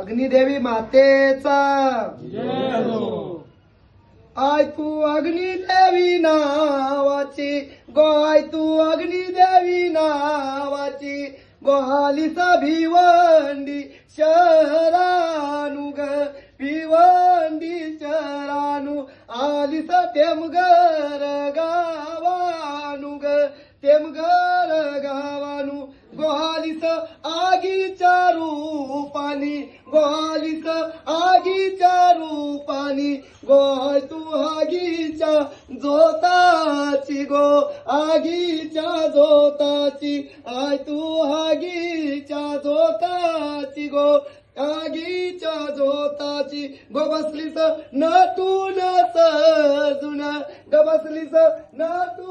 अग्निदेवी मातेचा. I तू अग्निदेवी नावाची गोय तू अग्निदेवी नावाची गोहालिस भिवंडी शरानु ग भिवंडी शरानु आलिस टेमगर गावानु ग टेमगर गावानु गोहालिस आगीच्या रूपानी गोलिक आगीच्या रूपानी. गोय तू आगीच्या जोताची गो आगीच्या जोताची. आय तू आगीच्या जोताची गो आगीच्या जोताची. गो बसलीस नटून सजून ग बसलीस नटून